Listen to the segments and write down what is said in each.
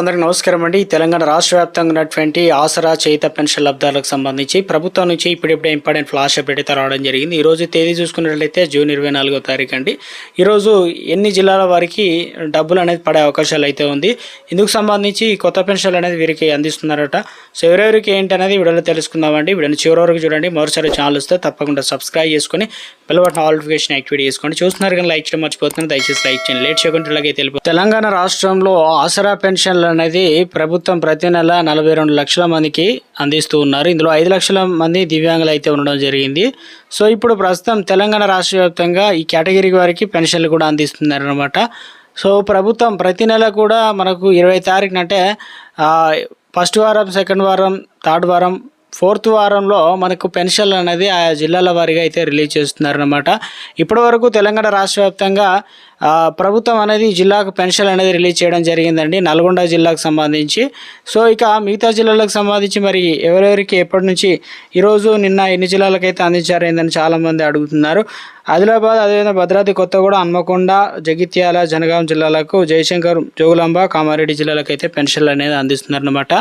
అందరికి నమస్కారం అండి. తెలంగాణ రాష్ట్ర వ్యాప్తంగా ఉన్నటువంటి ఆసరా చేత పెన్షన్ లబ్ధాలకు సంబంధించి ప్రభుత్వం నుంచి ఇప్పుడిప్పుడే ఇంపార్టెంట్ ఫ్లాష్ అప్డేట్ అయితే రావడం జరిగింది. ఈ రోజు తేదీ చూసుకున్నట్లయితే జూన్ ఇరవై నాలుగో తారీఖు అండి. ఈరోజు ఎన్ని జిల్లాల వారికి డబ్బులు అనేది పడే అవకాశాలు అయితే ఉంది. ఇందుకు సంబంధించి కొత్త పెన్షన్లు అనేది వీరికి అందిస్తున్నారట. సో ఎవరెవరికి ఏంటి అనేది వీడియోలో తెలుసుకుందామండి. వీడియోని చివరి వరకు చూడండి. మరోసారి ఛానల్ వస్తే తప్పకుండా సబ్స్క్రైబ్ చేసుకొని బెల్ బటన్ నోటిఫికేషన్ యాక్టివేట్ చేసుకోండి. చూస్తున్నారు కానీ లైక్ చేయడం మర్చిపోతున్నారు. దయచేసి లైక్ చేయండి. లేట్ చేయకుండా ఇలాగే తెలుపు తెలంగాణ రాష్ట్రంలో ఆసరా పెన్షన్లు అనేది ప్రభుత్వం ప్రతి నెల నలభై రెండు లక్షల మందికి అందిస్తూ ఉన్నారు. ఇందులో ఐదు లక్షల మంది దివ్యాంగులు అయితే ఉండడం జరిగింది. సో ఇప్పుడు ప్రస్తుతం తెలంగాణ రాష్ట్ర వ్యాప్తంగా ఈ కేటగిరీ వారికి పెన్షన్లు కూడా అందిస్తున్నారు అనమాట సో ప్రభుత్వం ప్రతి నెల కూడా మనకు ఇరవై తారీఖున అంటే ఫస్ట్ వారం సెకండ్ వారం థర్డ్ వారం ఫోర్త్ వారంలో మనకు పెన్షన్లు అనేది ఆయా జిల్లాల వారీగా అయితే రిలీజ్ చేస్తున్నారనమాట ఇప్పటి వరకు తెలంగాణ రాష్ట్ర వ్యాప్తంగా ప్రభుత్వం అనేది జిల్లాకు పెన్షన్ అనేది రిలీజ్ చేయడం జరిగిందండి. నల్గొండ జిల్లాకు సంబంధించి. సో ఇక మిగతా జిల్లాలకు సంబంధించి మరి ఎవరెవరికి ఎప్పటి నుంచి ఈరోజు నిన్న ఎన్ని జిల్లాలకైతే అందించారు ఏందని చాలామంది అడుగుతున్నారు. ఆదిలాబాద్ అదేవిధంగా భద్రాద్రి కొత్తగూడ హన్మకొండ జగిత్యాల జనగాం జిల్లాలకు జయశంకర్ జోగులాంబ కామారెడ్డి జిల్లాలకు అయితే పెన్షన్లు అనేది అందిస్తున్నారనమాట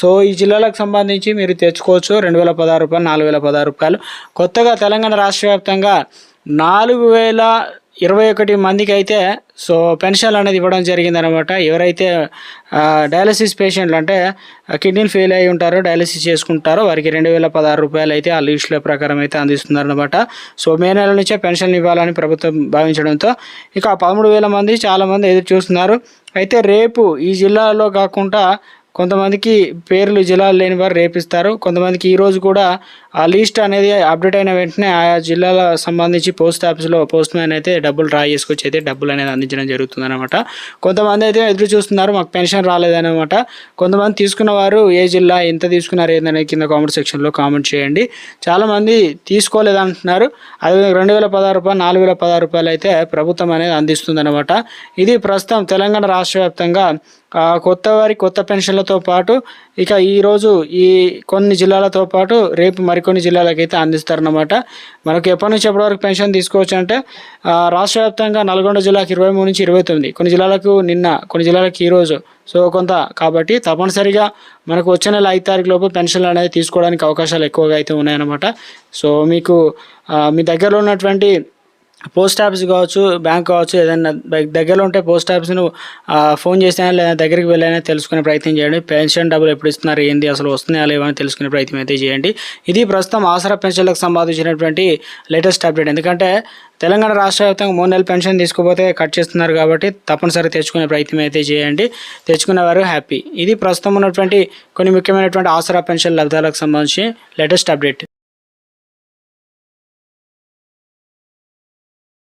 సో ఈ జిల్లాలకు సంబంధించి మీరు తెచ్చుకోవచ్చు. రెండు వేల పదహారు రూపాయలు నాలుగు వేల పదహారు రూపాయలు. కొత్తగా తెలంగాణ రాష్ట్ర వ్యాప్తంగా నాలుగు వేల ఇరవై ఒకటి మందికి అయితే సో పెన్షన్ అనేది ఇవ్వడం జరిగిందనమాట. ఎవరైతే డయాలసిస్ పేషెంట్లు అంటే కిడ్నీలు ఫెయిల్ అయి ఉంటారో డయాలసిస్ చేసుకుంటారో వారికి రెండు వేల పదహారు రూపాయలు అయితే ఆ లిస్టుల ప్రకారం అయితే అందిస్తున్నారనమాట. సో మే నెల నుంచే పెన్షన్లు ఇవ్వాలని ప్రభుత్వం భావించడంతో ఇక పదమూడు వేల మంది చాలామంది ఎదురు చూస్తున్నారు. అయితే రేపు ఈ జిల్లాలో కాకుండా కొంతమందికి పేర్లు జిల్లాలు లేని వారు రేపిస్తారు. కొంతమందికి ఈరోజు కూడా ఆ లిస్ట్ అనేది అప్డేట్ అయిన వెంటనే ఆయా జిల్లాల సంబంధించి పోస్ట్ ఆఫీస్లో పోస్ట్ మ్యాన్ అయితే డబ్బులు డ్రా చేసుకొచ్చి అయితే డబ్బులు అనేది అందించడం జరుగుతుంది అనమాట కొంతమంది అయితే ఎదురు చూస్తున్నారు మాకు పెన్షన్ రాలేదన్నమాట. కొంతమంది తీసుకున్న వారు ఏ జిల్లా ఎంత తీసుకున్నారు ఏందనేది కింద కామెంట్ సెక్షన్లో కామెంట్ చేయండి. చాలామంది తీసుకోలేదంటున్నారు. అదే రెండు వేల పదహారు రూపాయలు నాలుగు వేల పదహారు రూపాయలు అయితే ప్రభుత్వం అనేది అందిస్తుంది ఇది ప్రస్తుతం తెలంగాణ రాష్ట్ర వ్యాప్తంగా కొత్త వారి కొత్త పెన్షన్లతో పాటు ఇక ఈరోజు ఈ కొన్ని జిల్లాలతో పాటు రేపు మరికొన్ని జిల్లాలకైతే అందిస్తారనమాట మనకు ఎప్పటి నుంచి ఎప్పటి వరకు పెన్షన్ తీసుకోవచ్చు అంటే రాష్ట్ర వ్యాప్తంగా నల్గొండ జిల్లాకి ఇరవై మూడు నుంచి ఇరవై తొమ్మిది. కొన్ని జిల్లాలకు నిన్న కొన్ని జిల్లాలకు ఈరోజు సో కొంత కాబట్టి తప్పనిసరిగా మనకు వచ్చే నెల ఐదు తారీఖు లోపు పెన్షన్లు అనేది తీసుకోవడానికి అవకాశాలు ఎక్కువగా అయితే ఉన్నాయన్నమాట. సో మీకు మీ దగ్గరలో ఉన్నటువంటి పోస్ట్ ఆఫీస్ కావచ్చు బ్యాంక్ కావచ్చు ఏదైనా దగ్గరలో ఉంటే పోస్ట్ ఆఫీస్ను ఫోన్ చేసినా లేదా దగ్గరికి వెళ్ళైనా తెలుసుకునే ప్రయత్నం చేయండి. పెన్షన్ డబ్బులు ఎప్పుడు ఇస్తున్నారు ఏంది అసలు వస్తున్నాయా లేవా అని తెలుసుకునే ప్రయత్నం అయితే చేయండి. ఇది ప్రస్తుతం ఆసరా పెన్షన్లకు సంబంధించినటువంటి లేటెస్ట్ అప్డేట్. ఎందుకంటే తెలంగాణ రాష్ట్ర వ్యాప్తంగా మూడు నెలల పెన్షన్ తీసుకోపోతే కట్ చేస్తున్నారు కాబట్టి తప్పనిసరి తెచ్చుకునే ప్రయత్నం అయితే చేయండి. తెచ్చుకునేవారు హ్యాపీ. ఇది ప్రస్తుతం ఉన్నటువంటి కొన్ని ముఖ్యమైనటువంటి ఆసరా పెన్షన్ లబ్ధాలకు సంబంధించి లేటెస్ట్ అప్డేట్.